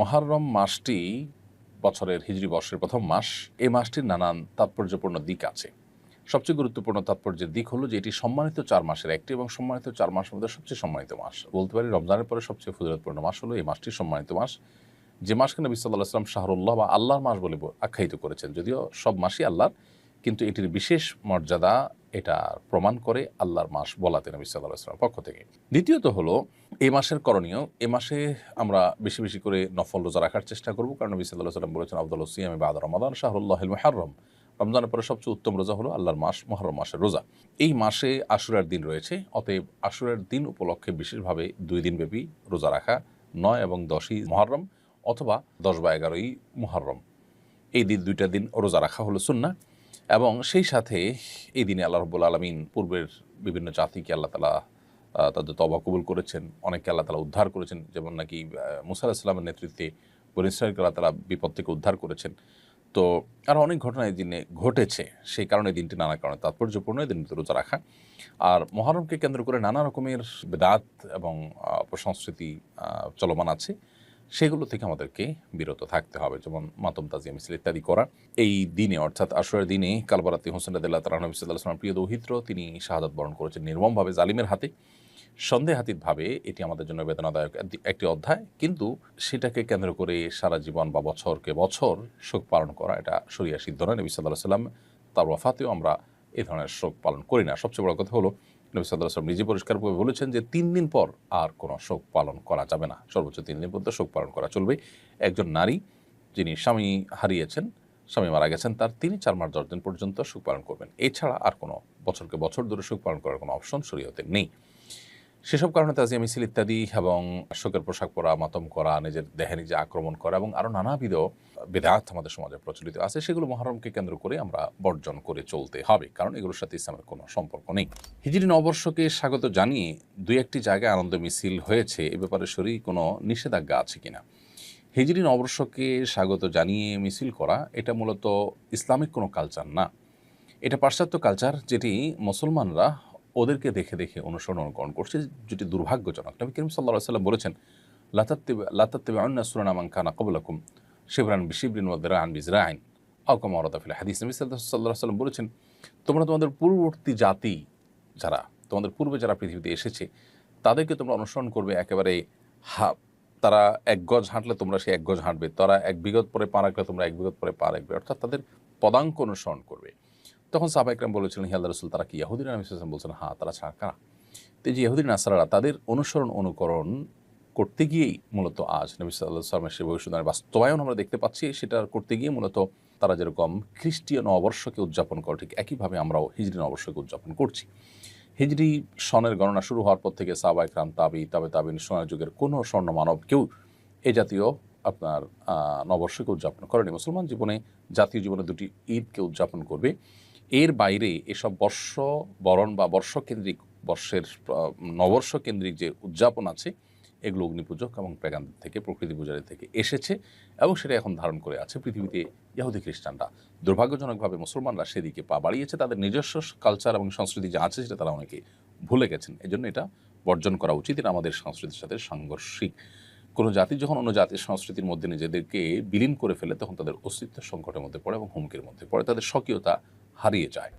মহারম মাসটি বছরের হিজরি বর্ষের প্রথম মাস। এই মাসটির নানান তাৎপর্যপূর্ণ দিক আছে। সবচেয়ে গুরুত্বপূর্ণ তাৎপর্যের দিক হলো যে, এটি সম্মানিত চার মাসের একটি এবং সম্মানিত চার মাসের মধ্যে সবচেয়ে সম্মানিত মাস। বলতে পারি রমজানের পরে সবচেয়ে ফজিলতপূর্ণ মাস হলো এই মাসটি সম্মানিত মাস। যে মাসকে নবী সাল্লাহ আসলাম শাহরুল্লাহ বা আল্লাহর মাস বলে আখ্যায়িত করেছেন। যদিও সব মাসই আল্লাহর, কিন্তু এটির বিশেষ মর্যাদা এটা প্রমাণ করে আল্লাহর মাস বলাতে নবী সাল্লাহ আসলামের পক্ষ থেকে। দ্বিতীয়ত হলো, এই মাসের করণীয় এ মাসে আমরা বেশি বেশি করে নফল রোজা রাখার চেষ্টা করব, কারণ নবী সাল্লাহ সাল্লাম বলেছেন আব্দুল সিয়াম বাদ রমাদান শাহরুল্লাহ মহারম রমজানের পরে সবচেয়ে উত্তম রোজা হলো আল্লাহর মাস মহরম মাসের রোজা। এই মাসে আশুরার দিন রয়েছে, অতএব আশুরার দিন উপলক্ষে বিশেষভাবে দুই দিন ব্যাপী রোজা রাখা, নয় এবং দশই মহরম অথবা দশ বা এগারোই মুহররম। এই দিন, দুইটা দিন রোজা রাখা হলো সুন্না এবং সেই সাথে এই দিনে আল্লাহ রব্বুল আলমিন পূর্বের বিভিন্ন জাতিকে আল্লাহ তালা তাদের তবা কবুল করেছেন অনেককে আল্লাহ তালা উদ্ধার করেছেন। যেমন নাকি আহ, মুসা ইসলামের নেতৃত্বে বন ইসরায়েলকে আল্লাহ তালা বিপদ থেকে উদ্ধার করেছেন। তো আরও অনেক ঘটনা এই দিনে ঘটেছে সেই কারণে দিনটি নানা কারণে তাৎপর্যপূর্ণ এই দিনটি রোজা রাখা। আর মহরমকে কেন্দ্র করে নানা রকমের বেদাত এবং অপসংস্কৃতি চলমান আছে। সেগুলো থেকে আমাদেরকে বিরত থাকতে হবে, যেমন মাতম তাজিয়া মিছিল ইত্যাদি করা। এই দিনে, অর্থাৎ আসরের দিনে কালবারাতি হোসেন রাদিল্লাহ তালা নবী সাল্লাহ আসলামের প্রিয় দৌহিত্র, তিনি শাহাদাত বরণ করেছেন নির্মমভাবে জালিমের হাতে। সন্দেহাতীতভাবে এটি আমাদের জন্য বেদনাদায়ক একটি- একটি অধ্যায়, কিন্তু সেটাকে কেন্দ্র করে সারা জীবন বা বছরকে বছর শোক পালন করা, এটা সরিয়া সিদ্ধ নয়। নবী সাল্লাহ সাল্লাম তার ওয়াফাতেও আমরা এ ধরনের শোক পালন করি না। সবচেয়ে বড় কথা হলো নবী সাল্লাহ সাল্লাম নিজে পরিষ্কারভাবে বলেছেন যে তিন দিন পর আর কোনো শোক পালন করা যাবে না। সর্বোচ্চ তিন দিন পর্যন্ত শোক পালন করা চলবে। একজন নারী যিনি স্বামী হারিয়েছেন, স্বামী মারা গেছেন, তার তিনি চার মাস দশ দিন পর্যন্ত শোক পালন করবেন। এছাড়া আর কোনো বছরকে বছর ধরে শোক পালন করার কোনো অপশন শরীয়তে নেই। সেসব কারণে তাজিয়া মিছিল ইত্যাদি এবং শোকের পোশাক পরা, মাতম করা, নিজের দেহে নিজে আক্রমণ করা এবং আরও নানাবিধ বেদাত আমাদের সমাজে প্রচলিত আছে, সেগুলো মহরমকে কেন্দ্র করে আমরা বর্জন করে চলতে হবে। কারণ এগুলোর সাথে ইসলামের কোনো সম্পর্ক নেই। হিজরি নববর্ষকে স্বাগত জানিয়ে দুই একটি জায়গায় আনন্দ মিছিল হয়েছে, এ ব্যাপারে শরীর কোনো নিষেধাজ্ঞা আছে কিনা? হিজরি নববর্ষকে স্বাগত জানিয়ে মিছিল করা, এটা মূলত ইসলামিক কোনো কালচার না। এটা পাশ্চাত্য কালচার যেটি মুসলমানরা ওদেরকে দেখে দেখে অনুসরণ অনুকরণ করছে, যেটি দুর্ভাগ্যজনক। নবী করিম সাল্লাহ সাল্লাম বলেছেন লাতাত্তিবে অন্য সুরানামান খানা কবলাকুম শিবরান বিশিবরিন ওদরান বিজরাইন আউকাম অরদাফিল হাদিস। নবী সাল্লাহ সাল্লাম বলেছেন, তোমরা তোমাদের পূর্ববর্তী জাতি যারা, তোমাদের পূর্বে যারা পৃথিবীতে এসেছে, তাদেরকে তোমরা অনুসরণ করবে একেবারে হা, তারা এক গজ হাঁটলে তোমরা সেই এক গজ হাঁটবে, তারা এক বিগত পরে পা রাখলে তোমরা এক বিগত পরে পা রাখবে। অর্থাৎ তাদের পদাঙ্ক অনুসরণ করবে। তখন সাহবা ইকরাম বলেছিলেন হিয়াল্লা রসুল, তারা কি ইয়াহুদিন আমি বলছেন হ্যাঁ তারা ছাড়া কারা? তো যে ইহুদিন নাসারারা, তাদের অনুসরণ, অনুকরণ করতে গিয়েই মূলত আজ নবী সাল্লাহ সাল্লামের সে ভবিষ্যতের বাস্তবায়ন আমরা দেখতে পাচ্ছি, সেটা করতে গিয়ে মূলত তারা যেরকম খ্রিস্টীয় নববর্ষকে উদযাপন করে, ঠিক একইভাবে আমরাও হিজরি নববর্ষকে উদযাপন করছি। হিজরি সনের গণনা শুরু হওয়ার পর থেকে সাবা ইকরাম তাবি, তাবে তাবিন, সোনার যুগের কোনো স্বর্ণ মানব কেউ এ জাতীয় আপনার নববর্ষকে উদযাপন করেনি। মুসলমান জীবনে, জাতীয় জীবনে দুটি ঈদকে উদযাপন করবে। এর বাইরে এসব বর্ষ বরণ বা বর্ষকেন্দ্রিক বর্ষের আহ, নববর্ষ কেন্দ্রিক যে উদযাপন আছে এগুলো অগ্নিপূজক এবং প্রেগান থেকে প্রকৃতি পূজারি থেকে এসেছে এবং সেটা এখন ধারণ করে আছে পৃথিবীতে ইহুদি খ্রিস্টানরা। দুর্ভাগ্যজনকভাবে মুসলমানরা সেদিকে পা বাড়িয়েছে। তাদের নিজস্ব কালচার এবং সংস্কৃতি যা আছে সেটা তারা অনেকে ভুলে গেছেন। এজন্য এটা বর্জন করা উচিত। এটা আমাদের সংস্কৃতির সাথে সাংঘর্ষিক। কোনো জাতি যখন অন্য জাতির সংস্কৃতির মধ্যে নিজেদেরকে বিলীন করে ফেলে তখন তাদের অস্তিত্ব সংকটের মধ্যে পড়ে এবং হুমকির মধ্যে পড়ে। তাদের স্বকীয়তা হারিয়ে যায়